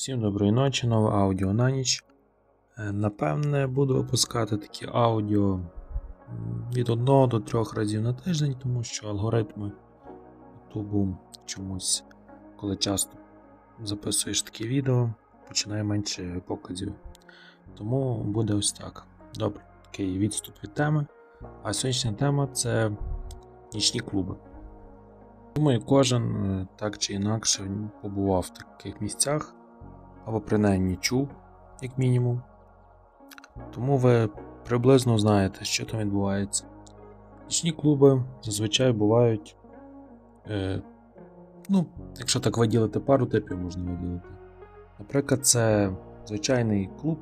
Всім доброї ночі, нове аудіо на ніч. Е, Напевне, буду випускати такі аудіо від 1 до 3 разів на тиждень, тому що алгоритми YouTube чомусь, коли часто записуєш такі відео, починає менше показів. Тому буде ось так. Добре, такий відступ від теми. А сьогоднішня тема це нічні клуби. Думаю, кожен е, так чи інакше побував в таких місцях, або принаймні чув, як мінімум. Тому ви приблизно знаєте, що там відбувається. Нічні клуби зазвичай бувають. Е, ну, якщо так виділити пару типів, можна виділити. Наприклад, це звичайний клуб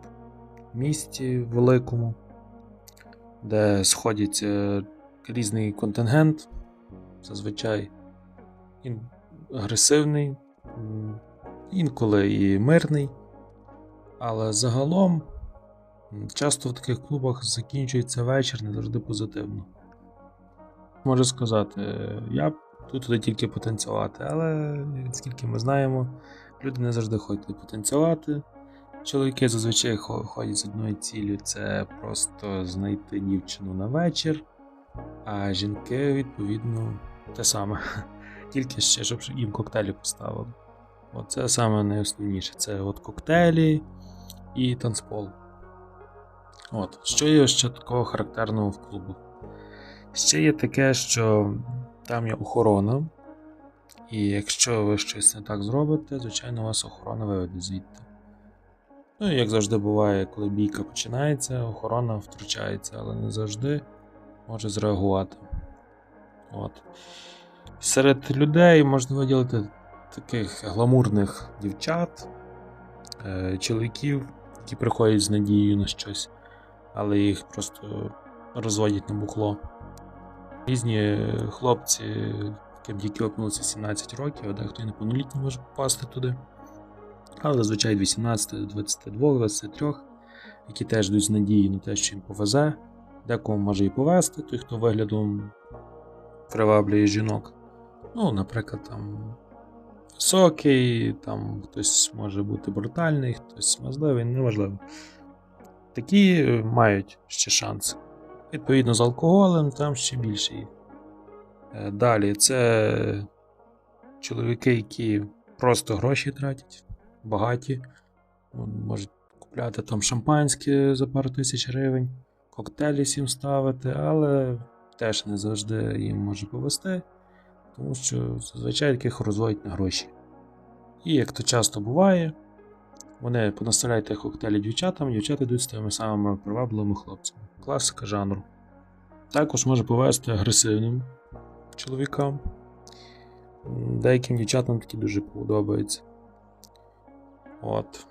в місті великому, де сходяться різний контингент, зазвичай агресивний, інколи і мирний. Але загалом часто в таких клубах закінчується вечір не завжди позитивно. Можу сказати, я тут туди тільки потанцювати, але скільки ми знаємо, люди не завжди хочуть потанцювати. Чоловіки зазвичай ходять з одною ціллю це просто знайти дівчину на вечір, а жінки, відповідно, те саме. Тільки ще, щоб їм коктейлі поставили. Оце саме найосновніше. Це от коктейлі і танцпол. От. Що є ще такого характерного в клубу? Ще є таке, що там є охорона, і якщо ви щось не так зробите, звичайно, вас охорона виведе звідти. Ну, і як завжди буває, коли бійка починається, охорона втручається, але не завжди може зреагувати. От. Серед людей можна виділити таких гламурних дівчат, е, чоловіків, які приходять з надією на щось, але їх просто розводять на бухло. Різні хлопці, які опнулися 17 років, а дехто і неповнолітній може попасти туди. Але зазвичай 18 до 22, 23, які теж йдуть з надією на те, що їм повезе. Декому може і повезти, той, хто виглядом приваблює жінок. Ну, наприклад, там високий, там хтось може бути брутальний, хтось смазливий, неважливо. Такі е, мають ще шанс. Відповідно, з алкоголем там ще більше їх. Е, Далі це чоловіки, які просто гроші тратять, багаті, можуть купляти там шампанське за пару тисяч гривень, коктейлі всім ставити, але теж не завжди їм може повести, тому що зазвичай таких розводять на гроші. І як то часто буває, вони понаставляють тих коктейлів дівчатам, дівчата йдуть з тими самими привабливими хлопцями. Класика жанру. Також може повести агресивним чоловікам. Деяким дівчатам такі дуже подобаються. От.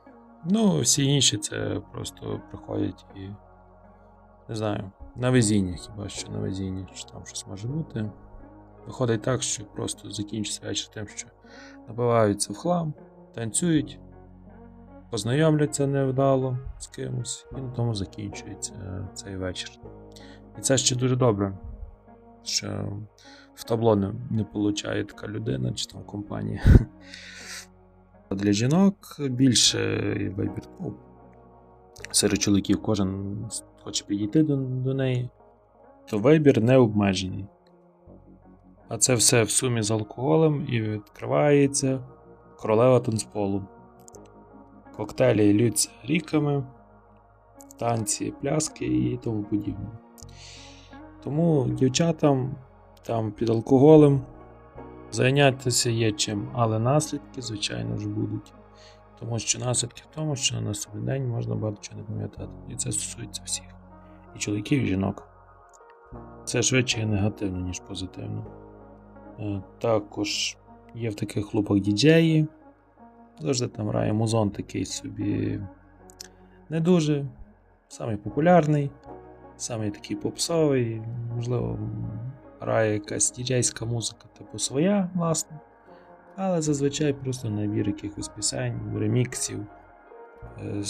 Ну, всі інші це просто приходять і. Не знаю, на везіння, хіба що на везіння, що там щось може бути. Виходить так, що просто закінчиться вечір тим, що напиваються в хлам, танцюють, познайомляться невдало з кимось, і на тому закінчується цей вечір. І це ще дуже добре, що в табло не, не получає така людина чи там компанія. Для жінок більше вибір. Ну, серед чоловіків кожен хоче підійти до, до неї, то вибір не обмежений. А це все в сумі з алкоголем і відкривається королева танцполу. Коктейлі ллються ріками, танці, пляски і тому подібне. Тому дівчатам там під алкоголем зайнятися є чим, але наслідки, звичайно ж, будуть. Тому що наслідки в тому, що на наступний день можна багато чого не пам'ятати. І це стосується всіх. І чоловіків, і жінок. Це швидше є негативно, ніж позитивно. Е, Також є в таких клубах діджеї. Завжди там грає музон такий собі не дуже. Самий популярний, самий такий попсовий, можливо, грає якась діджейська музика, типу своя, власне. Але зазвичай просто набір якихось пісень, реміксів, е,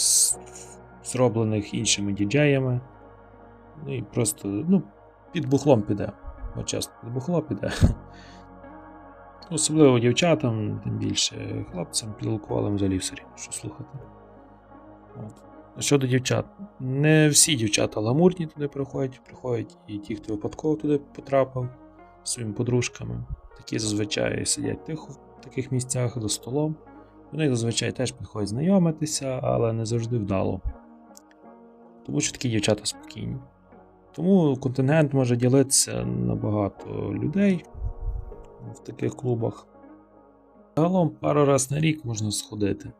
зроблених іншими діджеями. Ну і просто, ну, під бухлом піде. Бо часто під бухло піде. Особливо дівчатам, тим більше хлопцям під алкоголем взагалі все рівно, що слухати. От. Щодо дівчат, не всі дівчата ламурні туди приходять, приходять і ті, хто випадково туди потрапив зі своїми подружками. Такі зазвичай сидять тихо в таких місцях за столом. До них зазвичай теж підходять знайомитися, але не завжди вдало. Тому що такі дівчата спокійні. Тому контингент може ділитися на багато людей в таких клубах. Загалом пару раз на рік можна сходити.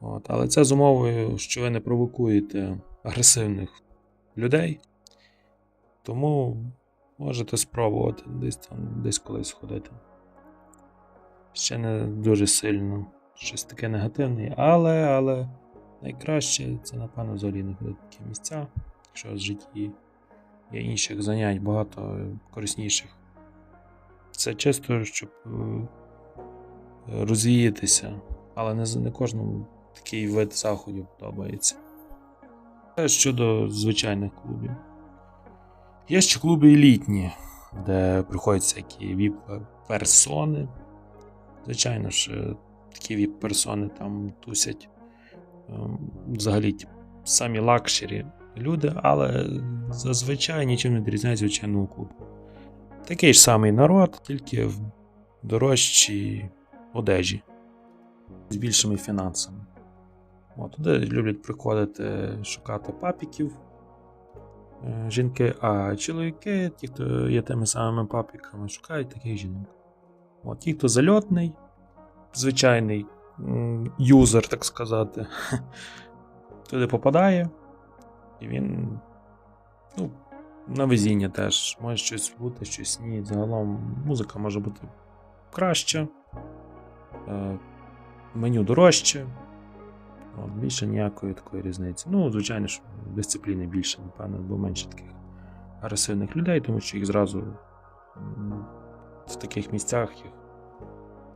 От, але це з умовою, що ви не провокуєте агресивних людей. Тому можете спробувати десь там десь колись сходити. Ще не дуже сильно щось таке негативне, але але найкраще це, напевно, взагалі не ходити такі місця, якщо в житті є інших занять, багато корисніших. Це чисто, щоб е, розвіятися, але не, не кожному такий вид заходів подобається. Це щодо звичайних клубів. Є ще клуби елітні, де приходять всякі віп-персони. Звичайно ж, е, такі віп-персони там тусять ем, взагалі самі лакшері люди, але зазвичай нічим не відрізняють звичайного клубу. Такий ж самий народ, тільки в дорожчій одежі з більшими фінансами. От, Туди люблять приходити шукати папіків е, жінки, а чоловіки, ті, хто є тими самими папіками, шукають таких жінок. От, Ті, хто зальотний, звичайний юзер, так сказати, туди попадає, і він ну, на везіння теж може щось бути, щось ні. Загалом музика може бути краща, е, меню дорожче. От, Більше ніякої такої різниці. Ну, звичайно ж, дисципліни більше, напевно, бо менше таких агресивних людей, тому що їх зразу в таких місцях їх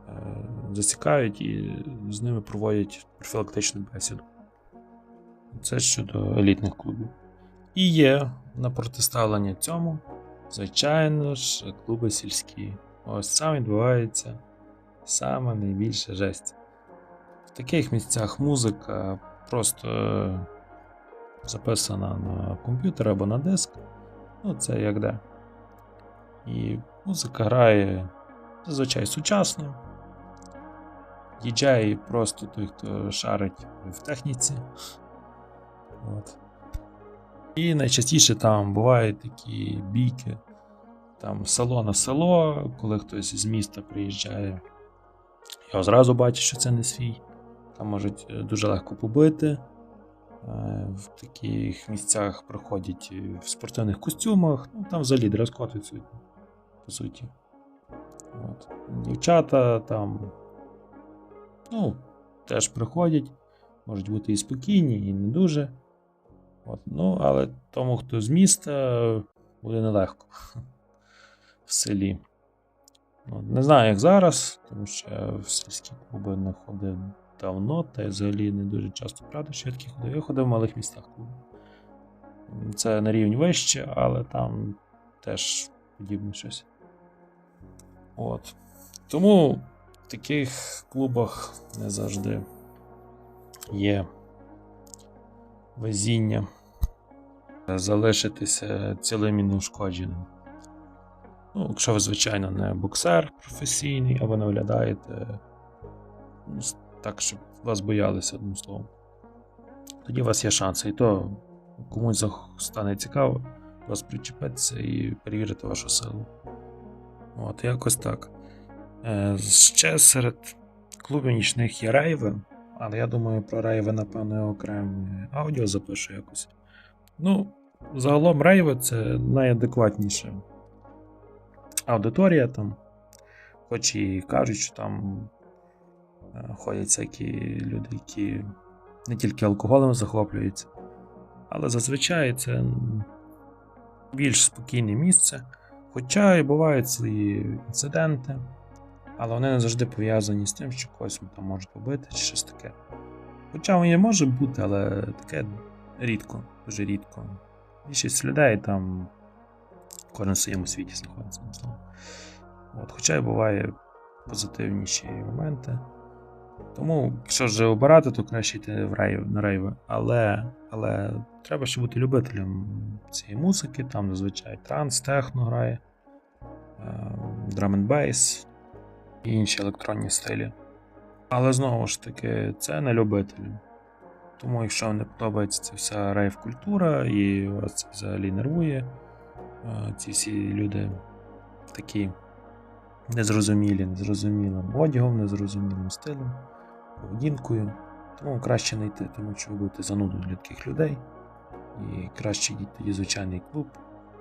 е, засікають і з ними проводять профілактичну бесіду. Це щодо елітних клубів. І є на протиставлення цьому, звичайно ж, клуби сільські. Ось сам відбувається саме найбільша жесть. В таких місцях музика просто е, записана на комп'ютер або на диск. Ну, це як де. І музика грає зазвичай сучасно. Діджей просто той, хто шарить в техніці. От. І найчастіше там бувають такі бійки, там село на село, коли хтось з міста приїжджає, його зразу бачить, що це не свій. Там можуть е, дуже легко побити. Е, в таких місцях проходять в спортивних костюмах, ну там взагалі дрес-код відсутній, по суті. От. Дівчата там ну, теж приходять, можуть бути і спокійні, і не дуже. От. Ну, Але тому, хто з міста, буде нелегко в селі. От. Не знаю, як зараз, тому що я в сільські клуби не ходив давно, та й взагалі не дуже часто правда, що я такі ходив. Я ходив в малих містах клубу. Це на рівень вище, але там теж подібне щось. От. Тому в таких клубах не завжди є везіння залишитися цілим і неушкодженим. Ну, Якщо ви, звичайно, не боксер професійний, або не виглядаєте ну, так, щоб вас боялися одним словом, тоді у вас є шанси. І то комусь стане цікаво вас причепитися і перевірити вашу силу. От, якось так. Е, ще серед клубів нічних є рейви, але я думаю, про рейви, напевно, окреме аудіо запишу якось. Ну, загалом рейви це найадекватніша аудиторія там. Хоч і кажуть, що там е, ходять всякі люди, які не тільки алкоголем захоплюються, але зазвичай це більш спокійне місце. Хоча і бувають свої інциденти, але вони не завжди пов'язані з тим, що когось там можуть побити чи щось таке. Хоча воно може бути, але таке рідко, дуже рідко. Більшість людей там кожен в своєму світі знаходиться. От, Хоча й буває позитивніші моменти. Тому, якщо вже обирати, то краще йти в рейв, на рейви. Але, але треба ще бути любителем цієї музики, там зазвичай транс, техно грає, драм бейс і інші електронні стилі. Але знову ж таки, це не любителі. Тому, якщо вам не подобається ця вся рейв-культура і вас це взагалі нервує, е, ці всі люди такі незрозумілі, незрозумілим одягом, незрозумілим стилем, поведінкою, тому краще не йти, тому що ви будете занудою для таких людей. І краще йдіть тоді звичайний клуб,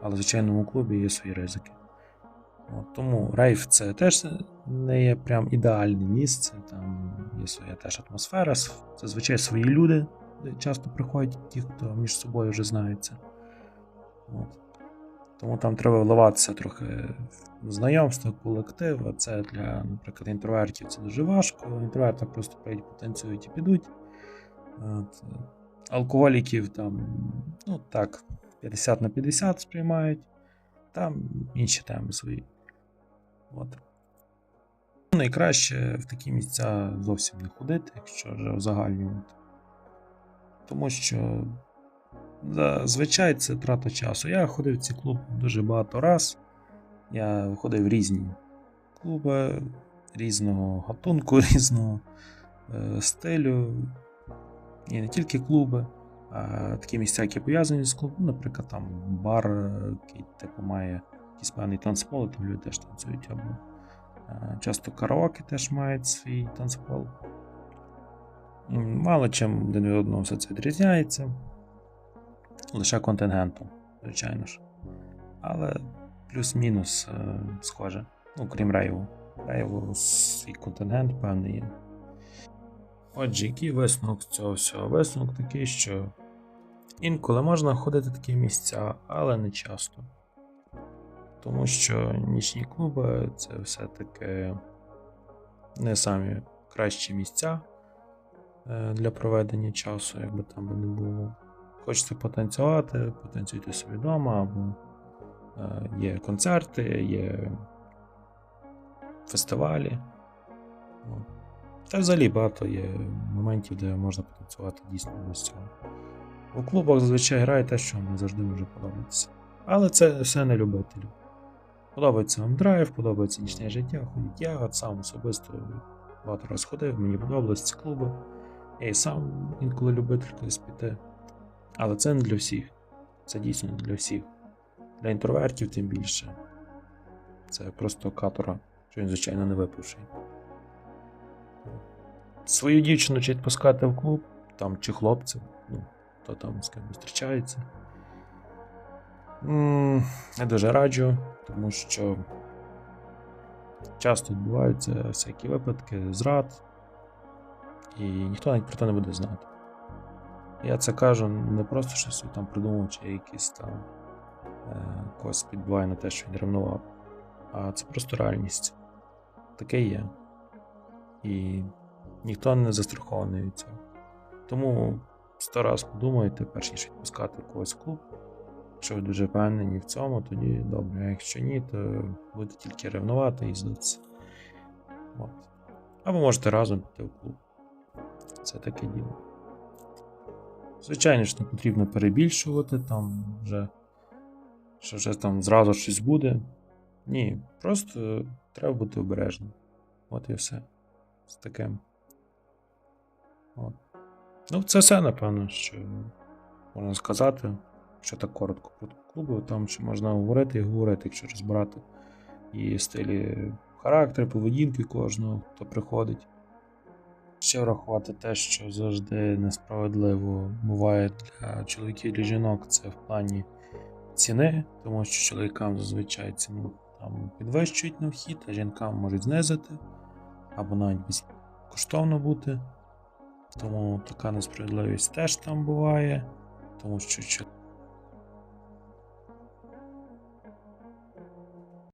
але в звичайному клубі є свої ризики. От, Тому рейв це теж не є прям ідеальне місце, там є своя теж атмосфера, зазвичай свої люди часто приходять ті, хто між собою вже знаються. От. Тому там треба вливатися трохи в знайомство, колектив, а це для, наприклад, інтровертів це дуже важко. Інтроверти просто прийдуть, потанцюють і підуть. От. Алкоголіків там, ну так, 50 на 50 сприймають, там інші теми свої. От. Найкраще в такі місця зовсім не ходити, якщо вже узагальнювати. Тому що зазвичай це трата часу. Я ходив в ці клуби дуже багато раз. Я ходив в різні клуби різного гатунку, різного е, стилю. І не тільки клуби, а такі місця, які пов'язані з клубом, наприклад, там бар, який типу має якийсь певний танцпол, там люди теж танцюють. або е, Часто караоке теж мають свій танцпол. Мало чим один від одного все це відрізняється. Лише контингентом, звичайно ж. Але плюс-мінус е, схоже. Ну, крім рейву. Рейву свій контингент певний є. Отже, який висновок з цього всього? Висновок такий, що інколи можна ходити в такі місця, але не часто. Тому що нічні клуби це все-таки не самі кращі місця е, для проведення часу, якби там не було. Хочете потанцювати, потанцюйте собі вдома, або е, є концерти, є фестивалі. Та взагалі багато є моментів, де можна потанцювати дійсно без цього. У клубах зазвичай грає те, що не завжди може подобатися. Але це все не любителі. Подобається вам драйв, подобається нічне життя, ходить я, сам особисто багато раз ходив, мені подобалися ці клуби. Я і сам інколи любитель колись піти. Але це не для всіх. Це дійсно не для всіх. Для інтровертів тим більше. Це просто катора, що він, звичайно, не випивший. Свою дівчину чи відпускати в клуб, там чи хлопців, ну, хто там з ким зустрічається. Я дуже раджу, тому що часто відбуваються всякі випадки, зрад, і ніхто навіть про це не буде знати. Я це кажу не просто що собі там придумав, чи якийсь там е, когось підбиває на те, що він ревнував, а це просто реальність. Таке є. І ніхто не застрахований від цього. Тому сто раз подумайте, перш ніж відпускати когось в клуб. Якщо ви дуже впевнені в цьому, тоді добре. А якщо ні, то будете тільки ревнувати і здатися. От. Або можете разом піти в клуб. Це таке діло. Звичайно ж, не потрібно перебільшувати, там вже, що вже там зразу щось буде. Ні, просто треба бути обережним. От і все. З таким. От. Ну, це все, напевно, що можна сказати, що так коротко про клуби, там ще можна говорити і говорити, якщо розбирати і стилі характеру, поведінки кожного, хто приходить. Ще врахувати те, що завжди несправедливо буває для чоловіків і для жінок, це в плані ціни, тому що чоловікам зазвичай ціну там підвищують на вхід, а жінкам можуть знизити, або навіть безкоштовно бути. Тому така несправедливість теж там буває, тому що